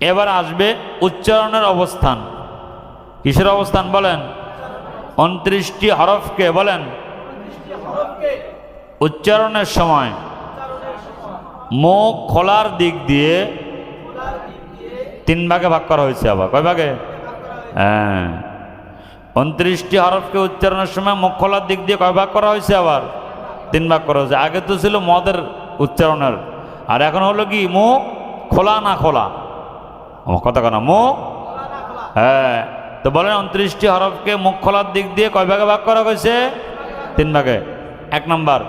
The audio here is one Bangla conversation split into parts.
এবার আসবে উচ্চারণের অবস্থান। কিসের অবস্থান বলেন? উনত্রিশটি হরফকে বলেন। উচ্চারণের সময়। মুখ খোলার দিক দিয়ে তিন ভাগে ভাগ করা হয়েছে আবার। কয় ভাগে? হ্যাঁ। উনত্রিশটি হরফকে উচ্চারণের সময় মুখ খোলার দিক দিয়ে কয় ভাগ করা হয়েছে আবার? তিন ভাগ করা হয়েছে। আগে তো ছিল মদের উচ্চারণের। আর এখন হলো কি? মুখ খোলা না খোলা? কথা কেন মুখ হ্যাঁ। তো বলেন উনত্রিশটি হরফকে মুখ খোলার দিক দিয়ে কয় ভাগে ভাগ করা হয়েছে? তিন ভাগে। এক নম্বর,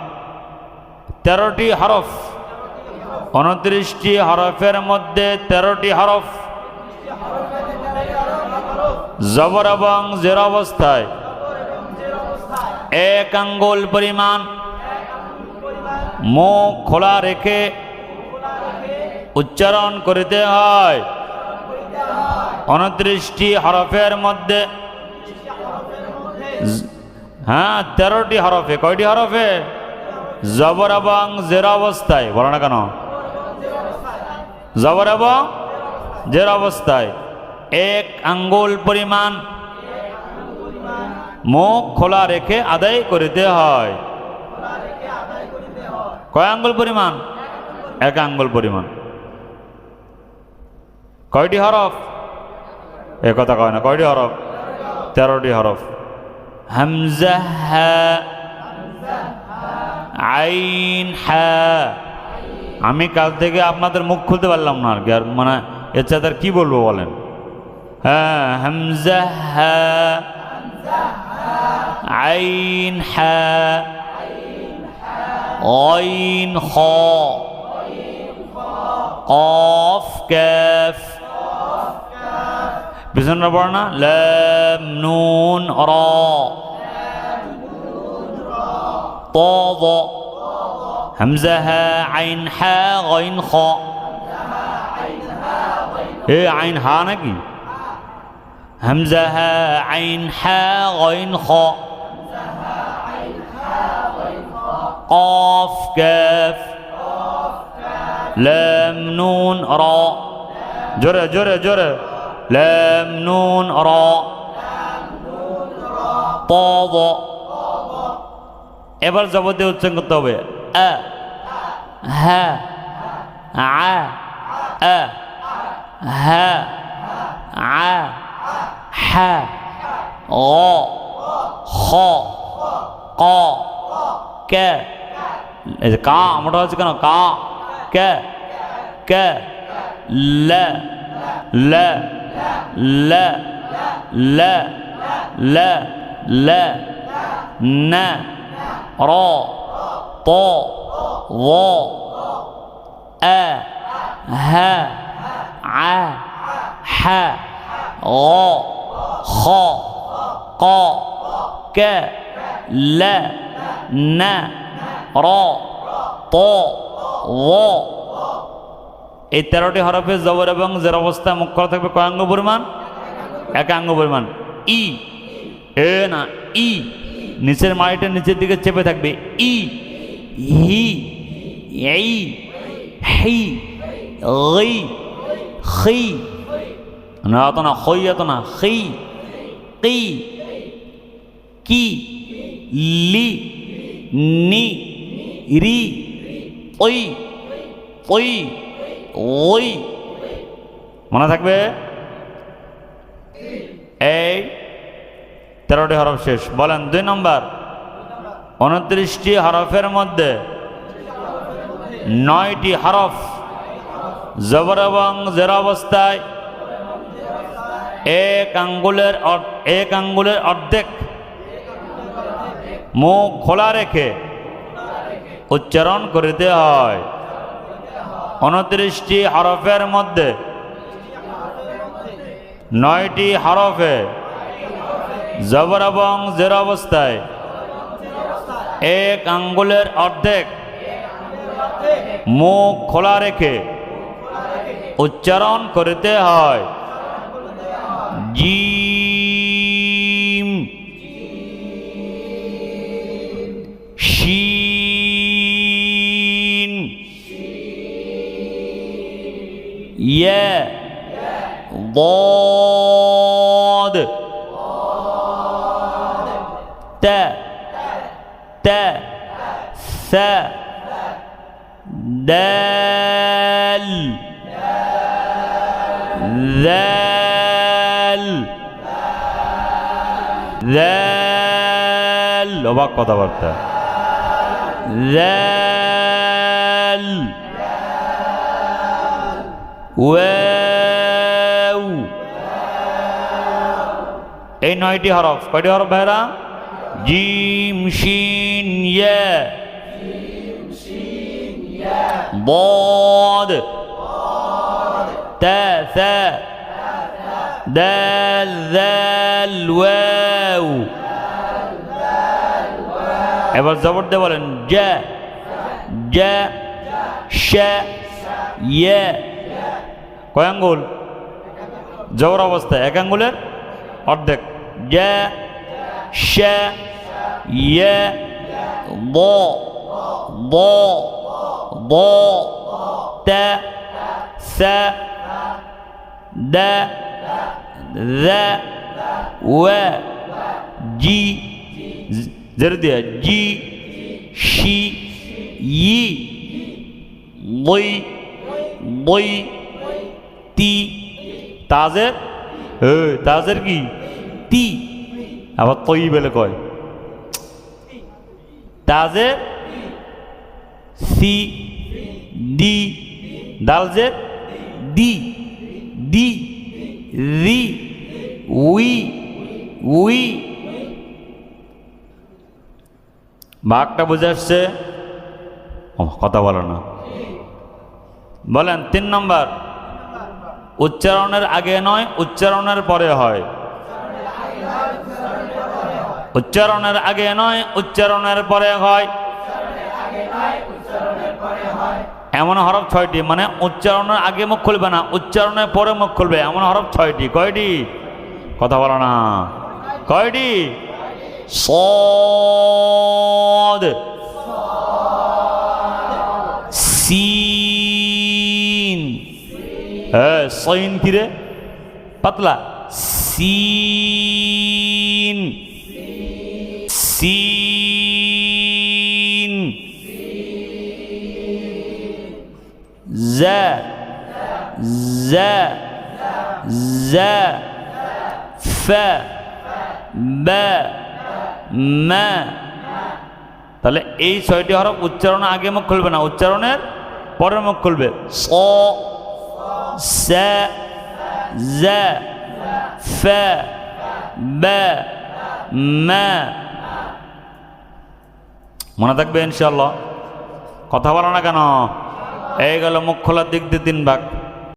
তেরোটি হরফ। উনত্রিশটি হরফের মধ্যে তেরোটি হরফ। জবর এবং জের অবস্থায়। এক আঙ্গুল পরিমাণ। মুখ খোলা রেখে উচ্চারণ করিতে হয়। উনত্রিশটি হরফের মধ্যে হ্যাঁ তেরোটি হরফে। কয়টি হরফে? জবর এবং জের অবস্থায়। বলো না কেন? জবর এবং জের অবস্থায়। এক আঙ্গুল পরিমাণ মুখ খোলা রেখে আদায় করিতে হয়। কয় আঙ্গুল পরিমাণ? এক আঙ্গুল পরিমাণ। কয়টি হরফ? এ কথা কয় না, কয়টি হরফ? তেরোটি হরফ। হামজা হা, আইন হা। আমি কাল থেকে আপনাদের মুখ খুলতে পারলাম না আর কি, আর মানে এছাড়া তার কি বলব বলেন? হ্যাঁ হামজা হা, আইন হা অইন খ কফ ক্যাফ পিছনে পড়ে না ল্যাম নুন র ط ض همزة ها عين حا غين خا ايه عين ها নাকি همزة ها عين حا غين خا قاف كاف لام نون را جرى جرى جرى لام نون را ط ض এবার জবতে উচ্চারণ করতে হবে আ হা আ আ হা আ হা ও খ ক কে এই যে কা মোটা হচ্ছে কেন কা কে কে ল ল لا لا لا لا نا را طا ظا آ ها ع ح غا خا قا ك لا ن ر ط ظ এই তেরোটি হরফে জবর এবং জের অবস্থা মুখ করা থাকবে কয়াঙ্গ পরিমাণ? একাঙ্গ পরিমাণ। ই। এ না, ই। নিচের মাড়িটা নিচের দিকে চেপে থাকবে। ই। হি। এই। হি। গই খি। না, অত না হই এত না, খি। কি। কি। লি। নি। রি। ওই ওই ওই। মনে থাকবে? এই, তেরোটি হরফ শেষ। বলেন, দুই নম্বর। উনত্রিশটি হরফের মধ্যে নয়টি হরফ জবর এবং জের অবস্থায় এক আঙ্গুলের এক আঙ্গুলের অর্ধেক মুখ খোলা রেখে উচ্চারণ করিতে হয়। উনত্রিশটি হরফের মধ্যে নয়টি হরফে জবর এবং জের অবস্থায় এক আঙ্গুলের অর্ধেক মুখ খোলা রেখে উচ্চারণ করিতে হয়। জিম শিন ইয়ে ضاد تاء تاء ثاء دال ذال ذال অবাক কথাবার্তা ذال ওয়াও এই নয়টি হরফ কয়টি হরফ ভাইরা জিম শিন ইয়া ضاد تا ثا دال ذال واو এবার জবর দিয়ে বলেন জা জা শা ইয়া কয় আঙ্গুল জবর অবস্থায় এক আঙ্গুলের অর্ধেক ড্যা শ্যা ইয়ে ব ব ব তে সে দে রে ওয়ে জি জের দিয়া জি শি ই বই ضي তি তাজের? তাজের কি? তি। আবার তৈ বলে কয়। তাজের? সি ডি দালজের? দি। দি রি। উই উই। বাঘটা বুঝে আসছে। কথা বলো না। বলেন, তিন নম্বর। উচ্চারণের আগে নয়, উচ্চারণের পরে হয়। উচ্চারণের আগে নয়, উচ্চারণের পরে হয়। এমন হরফ ছয়টি মানে উচ্চারণের আগে মুখ খুলবে না, উচ্চারণের পরে মুখ খুলবে, এমন হরফ ছয়টি। কয়টি? কথা বলো না। কয়টি? সিন হ্যাঁ সইন কিরে পাতলা। সিন। সিন। তাহলে এই ছয়টি হরফ উচ্চারণ আগে মুখ খুলবে না? উচ্চারণের পরের মুখ খুলবে। স। সা ز ف ب মা মনে থাকবে ইনশাল্লাহ কথা বলো না কেন? এই গেল মুখ খোলার দিক দিয়ে তিন ভাগ।